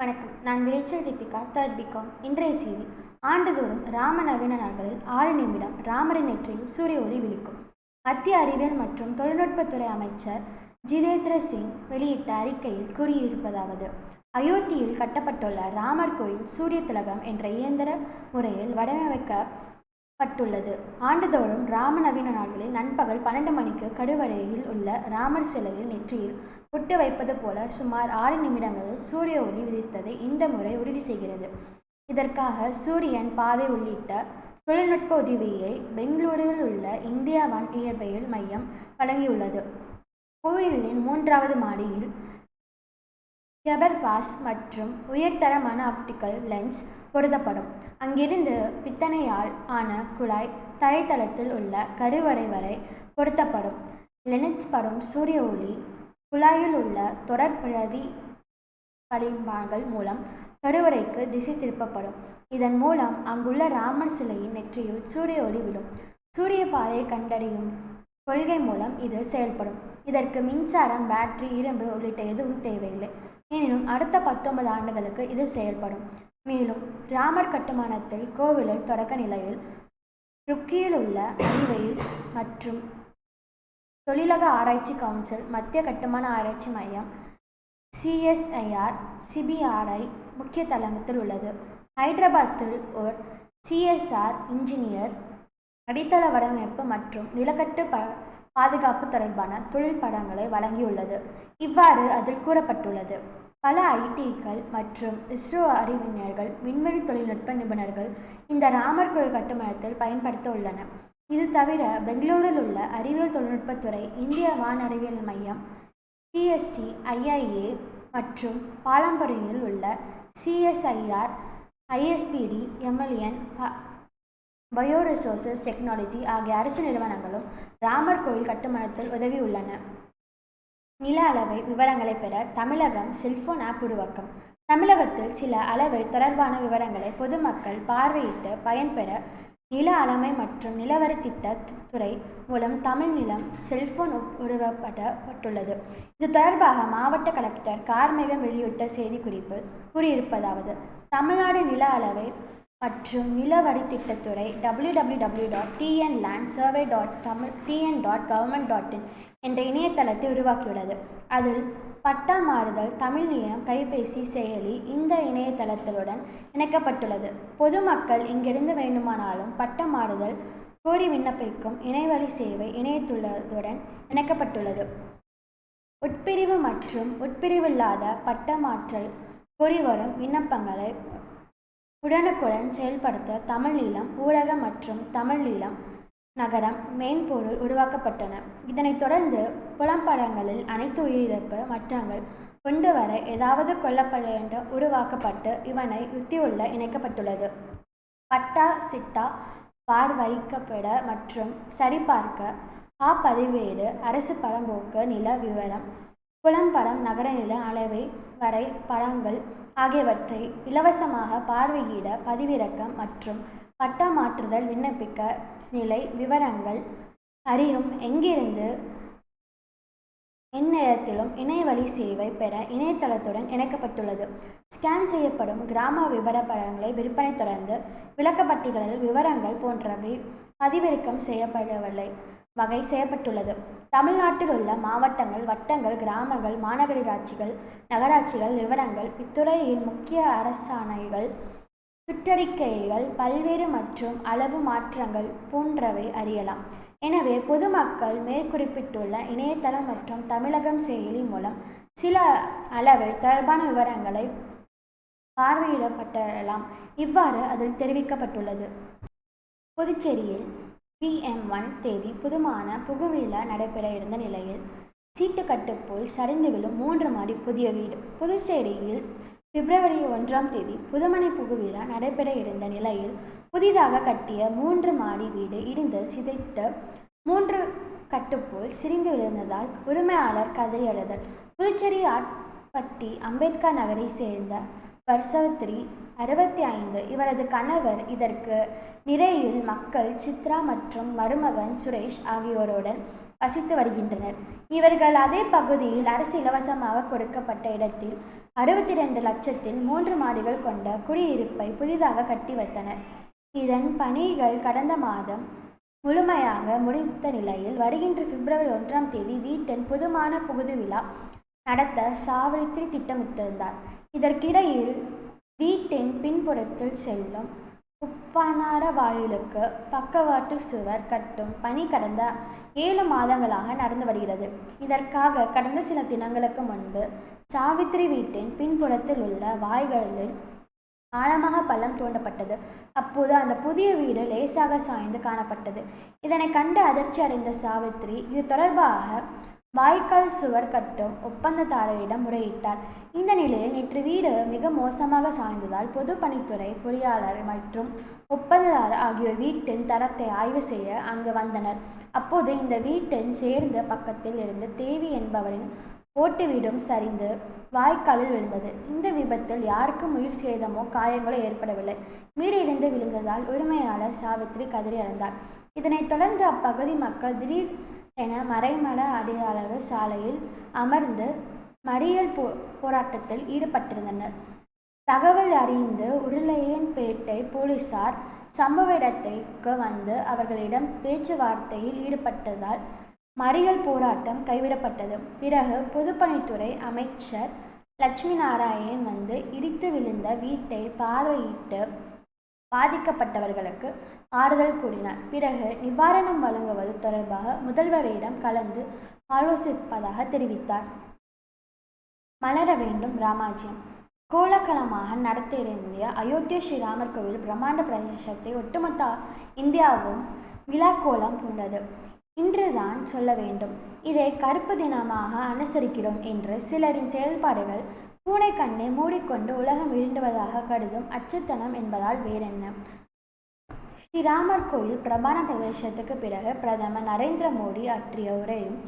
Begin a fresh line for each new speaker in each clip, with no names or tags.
வணக்கம். நான் விளைச்சல் தீபிகா தேர்ட் பிகாம் இன்றைய செய்தி. ஆண்டுதோறும் ராம நவீன நாள்களில் ஆறு நிமிடம் ராமரின் நெற்றியில் சூரிய ஒளி விழிக்கும். மத்திய அறிவியல் மற்றும் தொழில்நுட்பத்துறை அமைச்சர் ஜிதேந்திர சிங் வெளியிட்ட அறிக்கையில் கூறியிருப்பதாவது அயோத்தியில் கட்டப்பட்டுள்ள ராமர் கோயில் சூரிய திலகம் என்ற இயந்திர முறையில் பட்டுள்ளது. ஆண்டுதோறும் ராம நவீன நாட்களில் நண்பகல் பன்னெண்டு மணிக்கு கருவறையில் உள்ள ராமர் சிலையில் நெற்றியில் புட்டு வைப்பது போல சுமார் ஆறு நிமிடங்களில் சூரிய ஒளி விதித்ததை இந்த முறை உறுதி செய்கிறது. இதற்காக சூரியன் பாதை உள்ளிட்ட தொழில்நுட்ப உதவியை பெங்களூருவில் உள்ள இந்தியா வான் இயற்பியல் மையம் வழங்கியுள்ளது. கோவிலின் மூன்றாவது மாடியில் கெபர் பாஸ் மற்றும் உயர்தரமான ஆப்டிக்கல் லென்ஸ் பொருத்தப்படும். அங்கிருந்து பித்தளையால் ஆன குழாய் தரைத்தளத்தில் உள்ள கருவறை வரை பொருத்தப்படும். லென்ஸ் படும் சூரிய ஒளி குழாயில் உள்ள தொடர் பிரதி மூலம் கருவறைக்கு திசை திருப்பப்படும். இதன் மூலம் அங்குள்ள ராமர் சிலையின் நெற்றியில் சூரிய ஒளி விழும். சூரிய பாதையை கண்டறியும் கொள்கை மூலம் இது செயல்படும். இதற்கு மின்சாரம் பேட்டரி இரும்பு உள்ளிட்ட எதுவும் தேவையில்லை. எனினும் அடுத்த பத்தொன்பது ஆண்டுகளுக்கு இது செயல்படும். மேலும் ராமர் கட்டுமானத்தில் கோவிலில் தொடக்க நிலையில் ருக்கியில் உள்ள அறிவையில் மற்றும் தொழிலக ஆராய்ச்சி கவுன்சில் மத்திய கட்டுமான ஆராய்ச்சி மையம் சிஎஸ்ஐஆர் சிபிஆர்ஐ முக்கிய தளங்கத்தில் உள்ளது. ஹைதராபாத்தில் ஒரு சிஎஸ்ஆர் இன்ஜினியர் அடித்தள வடிவமைப்பு மற்றும் நிலக்கட்டு ப பாதுகாப்பு தொடர்பான தொழில் படங்களை வழங்கியுள்ளது. இவ்வாறு அதில் கூறப்பட்டுள்ளது. பல ஐடிக்கள் மற்றும் இஸ்ரோ அறிவிஞர்கள் விண்வெளி தொழில்நுட்ப நிபுணர்கள் இந்த ராமர் கோயில் கட்டுமானத்தில் பயன்படுத்த உள்ளனர் இது தவிர பெங்களூரில் உள்ள அறிவியல் தொழில்நுட்பத்துறை இந்திய வான் அறிவியல் மையம் சிஎஸ்சி ஐஐஏ மற்றும் பாலம்பரியில் உள்ள CSIR ISPT MLN bioresources technology ஆகிய அரசு நிறுவனங்களும் ராமர் கோயில் கட்டுமானத்தில் உதவியுள்ளன நில அளவை விவரங்களை பெற தமிழகம் செல்போன் ஆப் உருவாக்கம். தமிழகத்தில் சில அளவை தொடர்பான விவரங்களை பொதுமக்கள் பார்வையிட்டு பயன்பெற நில அளமை மற்றும் நிலவரி திட்ட துறை மூலம் தமிழ் நிலம் செல்போன் உருவப்படப்பட்டுள்ளது. இது தொடர்பாக மாவட்ட கலெக்டர் கார்மேகம் வெளியிட்ட செய்திக்குறிப்பில் கூறியிருப்பதாவது தமிழ்நாடு நில அளவை மற்றும் நிலவரி திட்டத்துறை W W W dot TN land survey dot Tamil TN dot government dot in என்ற இணையதளத்தை உருவாக்கியுள்ளது. அதில் பட்டா மாறுதல் தமிழ் நியம் கைபேசி செயலி இந்த இணையதளத்துடன் இணைக்கப்பட்டுள்ளது. பொதுமக்கள் இங்கிருந்து வேண்டுமானாலும் பட்ட மாறுதல் கோரி விண்ணப்பிக்கும் இணையவழி சேவை இணையத்துள்ளதுடன் இணைக்கப்பட்டுள்ளது. உட்பிரிவு மற்றும் உட்பிரிவில்லாத பட்டமாற்றல் கோரி வரும் விண்ணப்பங்களை உடனுக்குடன் செயல்படுத்த தமிழ் நீளம் ஊடக மற்றும் தமிழ் நீளம் நகரம் மென்பொருள் உருவாக்கப்பட்டன. இதனைத் தொடர்ந்து புலம்படங்களில் அனைத்து உயிரிழப்பு மற்றங்கள் கொண்டு வர ஏதாவது கொல்லப்பட உருவாக்கப்பட்டு இவனை யுத்தியுள்ள இணைக்கப்பட்டுள்ளது. பட்டா சிட்டா பார்வைக்கப்பட மற்றும் சரிபார்க்க ஆ பதிவேடு அரசு பரம்போக்கு நில விவரம் புலம்படம் நகர நில அளவை வரை படங்கள் ஆகியவற்றை இலவசமாக பார்வையிட பதிவிறக்கம் மற்றும் பட்டா மாற்றுதல் விண்ணப்பிக்க நிலை விவரங்கள் அறியும் எங்கிருந்து எந்நேரத்திலும் இணையவழி சேவை பெற இணையதளத்துடன் இணைக்கப்பட்டுள்ளது. ஸ்கேன் செய்யப்படும் கிராம விவரப்படங்களை விற்பனை தொடர்ந்து விளக்கப்பட்டிகளில் விவரங்கள் போன்றவை பதிவிறக்கம் செய்யப்படவில்லை. வகை செய்யப்பட்டுள்ளது. தமிழ்நாட்டில் உள்ள மாவட்டங்கள் வட்டங்கள் கிராமங்கள் மாநகராட்சிகள் நகராட்சிகள் விவரங்கள் இத்துறையின் முக்கிய அரசாணைகள் சுற்றறிக்கைகள் பல்வேறு மற்றும் அளவு மாற்றங்கள் போன்றவை அறியலாம். எனவே பொதுமக்கள் மேற்குறிப்பிட்டுள்ள இணையதளம் மற்றும் தமிழகம் செயலி மூலம் சில அளவில் தொடர்பான விவரங்களை பார்வையிடப்பட்டலாம் இவ்வாறு அதில் தெரிவிக்கப்பட்டுள்ளது. புதுச்சேரியில் பிஎம் ஒன் தேதி புதுமான புகுவிழா நடைபெற இருந்த நிலையில் சீட்டு கட்டுப்போல் சரிந்து விழும் மூன்று மாடி புதிய வீடு. புதுச்சேரியில் பிப்ரவரி ஒன்றாம் தேதி புதுமனை புகுவிழா நடைபெற இருந்த நிலையில் புதிதாக கட்டிய மூன்று மாடி வீடு இடிந்து சிதைத்த மூன்று கட்டுப்போல் சிரிந்து விழுந்ததால் உரிமையாளர் கதறி அழுதல் புதுச்சேரி ஆட்பட்டி அம்பேத்கர் நகரை சேர்ந்த பர்சவத்ரி அறுபத்தி ஐந்து இவரது கணவர் இதற்கு நிறையில் மக்கள் சித்ரா மற்றும் மருமகன் சுரேஷ் ஆகியோருடன் வசித்து வருகின்றனர். இவர்கள் அதே பகுதியில் அரசு இலவசமாக கொடுக்கப்பட்ட இடத்தில் அறுபத்தி ரெண்டு லட்சத்தில் மூன்று மாடிகள் கொண்ட குடியிருப்பை புதிதாக கட்டி வைத்தனர். இதன் பணிகள் கடந்த மாதம் முழுமையாக முடித்த நிலையில் வருகின்ற பிப்ரவரி ஒன்றாம் தேதி வீட்டின் புதுமான புகுது விழா நடத்த சாவித்திரி திட்டமிட்டிருந்தார். இதற்கிடையில் வீட்டின் பின்புறத்தில் செல்லும் உப்பனார வாயிலுக்கு பக்கவாட்டு சுவர் கட்டும் பணி கடந்த ஏழு மாதங்களாக நடந்து வருகிறது. இதற்காக கடந்த சில தினங்களுக்கு முன்பு சாவித்திரி வீட்டின் பின்புறத்தில் உள்ள வாய்களில் ஆழமாக பள்ளம் தோண்டப்பட்டது. அப்போது அந்த புதிய வீடு லேசாக சாய்ந்து காணப்பட்டது. இதனை கண்டு அதிர்ச்சி அடைந்த சாவித்திரி இது தொடர்பாக வாய்க்கால் சுவர் கட்டும் ஒப்பந்ததாரரிடம் முறையிட்டார். இந்த நிலையில் நேற்று வீடு மிக மோசமாக சாய்ந்ததால் பொதுப்பணித்துறை பொறியாளர் மற்றும் ஒப்பந்ததாரர் ஆகியோர் வீட்டின் தரத்தை ஆய்வு செய்ய அங்கு வந்தனர். அப்போது இந்த வீட்டின் சேர்ந்த பக்கத்தில் இருந்த தேவி என்பவரின் ஓட்டு வீடும் சரிந்து வாய்க்காலில் விழுந்தது. இந்த விபத்தில் யாருக்கும் உயிர் சேதமோ காயங்களோ ஏற்படவில்லை. வீடு இடிந்து விழுந்ததால் உரிமையாளர் சாவித்திரி கதறி அடைந்தார் இதனைத் தொடர்ந்து அப்பகுதி மக்கள் திடீர் என மறைமல அதிகளவு சாலையில் அமர்ந்து மறியல் போ போராட்டத்தில் ஈடுபட்டிருந்தனர். தகவல் அறிந்து உருளையன்பேட்டை போலீசார் சம்பவ இடத்திற்கு வந்து அவர்களிடம் பேச்சுவார்த்தையில் ஈடுபட்டதால் மறியல் போராட்டம் கைவிடப்பட்டது. பிறகு பொதுப்பணித்துறை அமைச்சர் லட்சுமி நாராயணன் வந்து இடித்து விழுந்த வீட்டை பார்வையிட்டு பாதிக்கப்பட்டவர்களுக்கு ஆறுதல் கூறினார். பிறகு நிவாரணம் வழங்குவது தொடர்பாக முதல்வரிடம் கலந்து ஆலோசிப்பதாக தெரிவித்தார். மலர வேண்டும் ராமாஜ்யம். கோலகலமாக நடத்தியிருந்திய அயோத்திய ஸ்ரீராமர் கோவில் பிரம்மாண்ட பிரதேசத்தை ஒட்டுமொத்த இந்தியாவும் விழாக்கோலம் பூண்டது. இன்றுதான் சொல்ல வேண்டும். இதை கருப்பு தினமாக அனுசரிக்கிறோம் என்று சிலரின் செயல்பாடுகள் பூனை கண்ணை மூடிக்கொண்டு உலகம் இருண்டுவதாக கருதும் அச்சுத்தனம் என்பதால் வேறென்ன? ஸ்ரீராமர் கோயில் பிரமாண பிரதேசத்துக்கு பிறகு பிரதமர் நரேந்திர மோடி ஆற்றிய உரையும்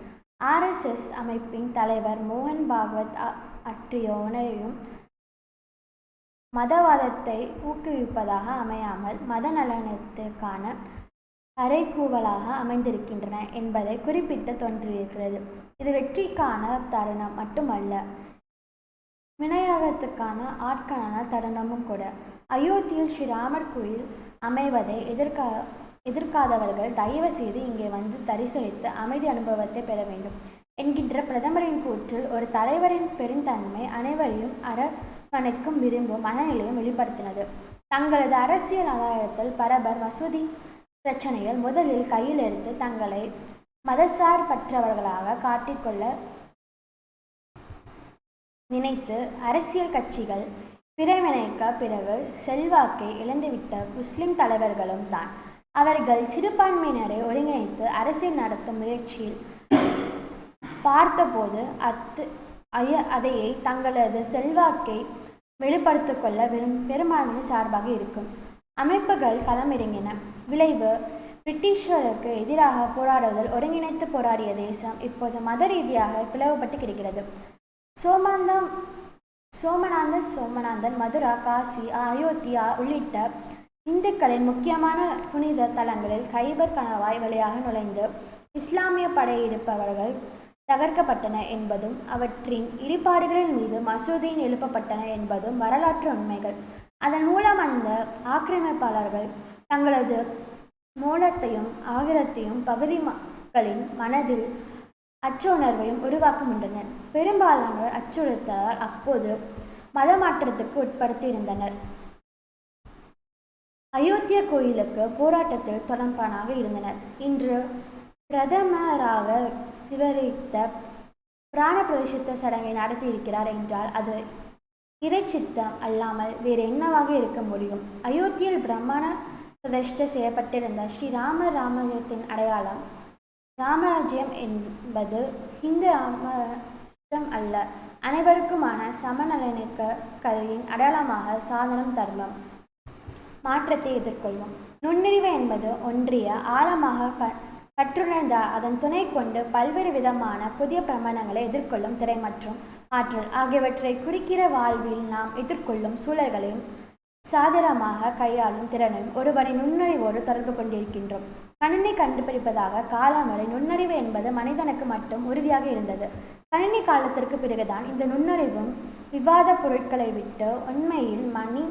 ஆர்எஸ்எஸ் அமைப்பின் தலைவர் மோகன் பாகவத் ஆற்றிய உரையும் மதவாதத்தை ஊக்குவிப்பதாக அமையாமல் மத நலனத்துக்கான அறைகூவலாக அமைந்திருக்கின்றன என்பதை குறிப்பிட்டு தோன்றியிருக்கிறது. இது வெற்றிக்கான தருணம் மட்டுமல்ல விநாயகத்துக்கான ஆட்கான தருணமும் கூட. அயோத்தியில் ஸ்ரீராமர் கோயில் அமைவதை எதிர்கா எதிர்க்காதவர்கள் தயவு செய்து இங்கே வந்து தரிசனித்து அமைதி அனுபவத்தை பெற வேண்டும். என்கின்ற பிரதமரின் கூற்றில் ஒரு தலைவரின் பெருந்தன்மை அனைவரையும் அரவணைக்கும் விரும்பும் மனநிலையும் வெளிப்படுத்தினது. தங்களது அரசியல் ஆதாயத்தில் பரபர் மசூதி பிரச்சனையில் முதலில் கையில் எடுத்து தங்களை மதசார்பற்றவர்களாக காட்டிக்கொள்ள நினைத்து அரசியல் கட்சிகள் பிரிவினைக்க பிறகு செல்வாக்கை இழந்துவிட்ட முஸ்லிம் தலைவர்களும் தான். அவர்கள் சிறுபான்மையினரை ஒருங்கிணைத்து அரசியல் நடத்தும் முயற்சியில் பார்த்தபோது அத்து அய அதையை தங்களது செல்வாக்கை வெளிப்படுத்திக் கொள்ள விரும் பெரும்பான்மை சார்பாக இருக்கும். அமைப்புகள் களமிறங்கின. விளைவு பிரிட்டிஷருக்கு எதிராக போராடுவதில் ஒருங்கிணைத்து போராடிய தேசம் இப்போது மத ரீதியாக பிளவுபட்டு கிடக்கிறது. சோமாந்தம் சோமநாத சோமநாதன் மதுரா காசி அயோத்தியா உள்ளிட்ட இந்துக்களின் முக்கியமான புனித தலங்களில் கைபர் கணவாய் வழியாக நுழைந்து இஸ்லாமிய படையெடுப்பவர்கள் தகர்க்கப்பட்டன என்பதும் அவற்றின் இடிபாடுகளின் மீது மசூதியின் எழுப்பப்பட்டன என்பதும் வரலாற்று உண்மைகள். அதன் மூலம் அந்த ஆக்கிரமிப்பாளர்கள் தங்களது மூலத்தையும் ஆகிரத்தையும் பகுதி மக்களின் மனதில் அச்ச உணர்வையும் உருவாக்குகின்றனர் பெரும்பாலானோர் அச்சுறுத்தலால் அப்போது மதமாற்றத்துக்கு உட்படுத்தி இருந்தனர் அயோத்திய கோயிலுக்கு போராட்டத்தில் தொடர்பானாக இருந்தனர். இன்று பிரதமராக விவரித்த பிராண பிரதிஷ்ட சடங்கை நடத்தியிருக்கிறார் என்றால் அது இறைச்சித்தம் அல்லாமல் வேறு என்னவாக இருக்க முடியும்? அயோத்தியில் பிரம்மாண பிரதிஷ்ட செய்யப்பட்டிருந்த ஸ்ரீராம ராமயத்தின் அடையாளம் ராமராஜ்யம் என்பது ஹிந்து ராமராஜ்யம் அல்ல. அனைவருக்குமான சமநலனுக்க கதையின் அடையாளமாக சாதனம் தர்மம். மாற்றத்தை எதிர்கொள்வோம். நுண்ணறிவு என்பது ஒன்றிய ஆழமாக க கற்றுணர்ந்த அதன் துணை கொண்டு பல்வேறு விதமான புதிய பிரமாணங்களை எதிர்கொள்ளும் திறை மற்றும் ஆற்றல் ஆகியவற்றை குறிக்கிற வாழ்வில் நாம் எதிர்கொள்ளும் சூழல்களையும் சாதனமாக கையாளும் திறனையும் ஒருவரின் நுண்ணறிவோடு தொடர்பு கொண்டிருக்கின்றோம். கணினி கண்டுபிடிப்பதாக காலம் வரை நுண்ணறிவு என்பது மனிதனுக்கு மட்டும் உறுதியாக இருந்தது. கணினி காலத்திற்கு பிறகுதான் இந்த நுண்ணறிவும் விவாத பொருட்களை விட்டு உண்மையில் மனி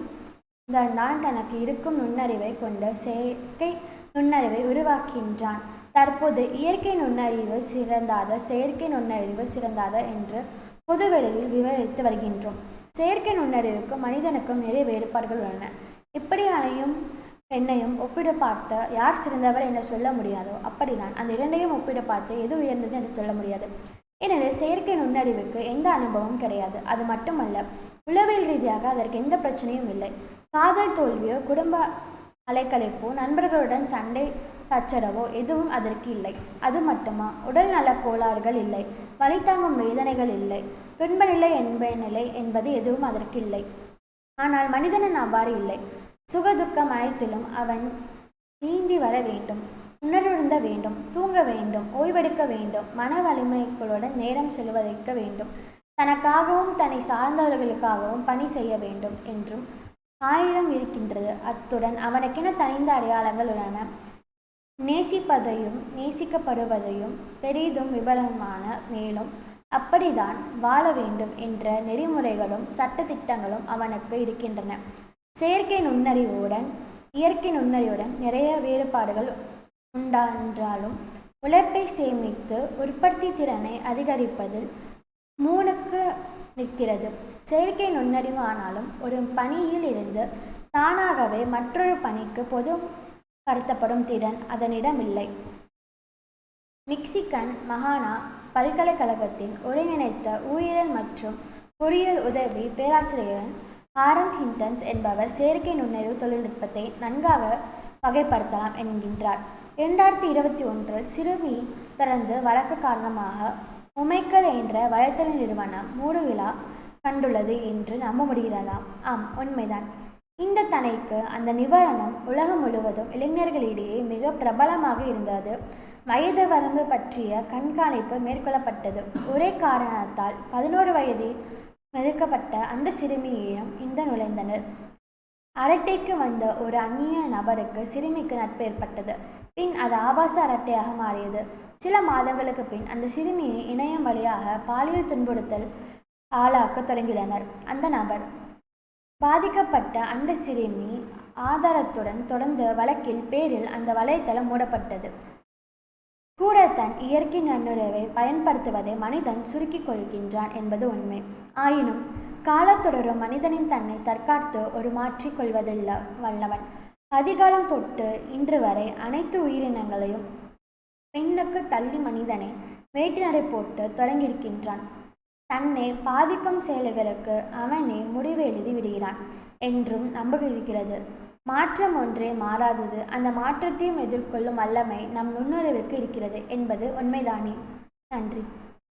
தான் தனக்கு இருக்கும் நுண்ணறிவை கொண்டு செயற்கை நுண்ணறிவை உருவாக்கின்றான் தற்போது இயற்கை நுண்ணறிவு சிறந்தாத செயற்கை நுண்ணறிவு சிறந்தாத என்று பொதுவெளியில் விவரித்து வருகின்றோம். செயற்கை நுண்ணறிவுக்கும் மனிதனுக்கும் நிறைய வேறுபாடுகள் உள்ளன. இப்படியானையும் பெண்ணையும் ஒப்பிட பார்த்த யார் சிறந்தவர் என்று சொல்ல முடியாதோ அப்படிதான். அந்த இரண்டையும் ஒப்பிட பார்த்து எது உயர்ந்தது என்று சொல்ல முடியாது. ஏனெனில் செயற்கை நுண்ணறிவுக்கு எந்த அனுபவமும் கிடையாது. அது மட்டுமல்ல உளவியல் ரீதியாக அதற்கு எந்த பிரச்சனையும் இல்லை. காதல் தோல்வியோ குடும்ப அலைக்கழிப்போ நண்பர்களுடன் சண்டை சச்சரவோ எதுவும் அதற்கு இல்லை. அது மட்டுமா? உடல் நல கோளாறுகள் இல்லை. வலி தாங்கும் வேதனைகள் இல்லை. துன்ப நிலை என்ப நிலை என்பது எதுவும் அதற்கு இல்லை. ஆனால் மனிதனன் அவ்வாறு இல்லை. சுகதுக்கம் அனைத்திலும் அவன் நீந்தி வர வேண்டும். உணர்வுந்த வேண்டும். தூங்க வேண்டும். ஓய்வெடுக்க வேண்டும். மன வலிமைகளுடன் நேரம் செலவழிக்க வேண்டும். தனக்காகவும் தன்னை சார்ந்தவர்களுக்காகவும் பணி செய்ய வேண்டும் என்றும் ஆயிரம் இருக்கின்றது. அத்துடன் அவனுக்கென தனிந்த அடையாளங்கள் உள்ளன. நேசிப்பதையும் நேசிக்கப்படுவதையும் பெரிதும் விபரமான மேலும் அப்படிதான் வாழ வேண்டும் என்ற நெறிமுறைகளும் சட்டத்திட்டங்களும் அவனுக்கு இருக்கின்றன. செயற்கை நுண்ணறிவுடன் இயற்கை நுண்ணறிவுடன் நிறைய வேறுபாடுகள் உண்டான்றாலும் உழைப்பை சேமித்து உற்பத்தி திறனை அதிகரிப்பதில் மூணுக்கு நிற்கிறது. செயற்கை நுண்ணறிவு ஆனாலும் ஒரு பணியில் இருந்து தானாகவே மற்றொரு பணிக்கு பொது படுத்தப்படும் திறன் அதனிடம் இல்லை மிக்சிகன் மகானா பல்கலைக்கழகத்தின் ஒருங்கிணைத்த உயிரியல் மற்றும் பொறியியல் உதவி பேராசிரியரன் ஆரன் ஹிண்டன்ஸ் என்பவர் செயற்கை நுண்ணறிவு தொழில்நுட்பத்தை நன்காக வகைப்படுத்தலாம் என்கின்றார். இரண்டாயிரத்தி இருபத்தி ஒன்றில் சிறுமி தொடர்ந்து வழக்கு காரணமாக உமைக்கல் என்ற வலைத்தள நிறுவனம் மூடு விழா கண்டுள்ளது என்று நம்ப முடிகிறதா? ஆம் உண்மைதான். இந்த தனைக்கு அந்த நிவாரணம் உலகம் முழுவதும் இளைஞர்களிடையே மிக பிரபலமாக இருந்தது. வயது வரம்பு பற்றிய கண்காணிப்பு மேற்கொள்ளப்பட்டது. ஒரே காரணத்தால் பதினோரு வயதில் மெதுக்கப்பட்ட அந்த சிறுமியிடம் இந்த நுழைந்தனர். அரட்டைக்கு வந்த ஒரு அந்நிய நபருக்கு சிறுமிக்கு நட்பு ஏற்பட்டது. பின் அது ஆபாச அரட்டையாக மாறியது. சில மாதங்களுக்கு பின் அந்த சிறுமியை இணையம் வழியாக பாலியல் துன்புறுத்தல் ஆளாக்க தொடங்கினர். அந்த நபர் பாதிக்கப்பட்ட அந்த சிறுமி ஆதாரத்துடன் தொடர்ந்த வழக்கில் பேரில் அந்த வலைத்தளம் மூடப்பட்டது. கூட தன் இயற்கை நன்னுறவை பயன்படுத்துவதை மனிதன் சுருக்கிக் கொள்கின்றான் என்பது உண்மை. ஆயினும் காலத்தொடரும் மனிதனின் தன்னை தற்காத்து ஒரு மாற்றிக் கொள்வதில்ல வல்லவன். அதிகாலம் தொட்டு இன்று வரை அனைத்து உயிரினங்களையும் பெண்ணுக்கு தள்ளி மனிதனை வேட்டு நடை போட்டு தொடங்கியிருக்கின்றான். தன்னை பாதிக்கும் செயல்களுக்கு அவனே முடிவு எழுதி விடுகிறான் என்றும் நம்புகிறது மாற்றம் ஒன்றே மாறாதது. அந்த மாற்றத்தையும் எதிர்கொள்ளும் வல்லமை நம் நுண்ணுணர்வுக்கு இருக்கிறது என்பது உண்மைதானே? நன்றி.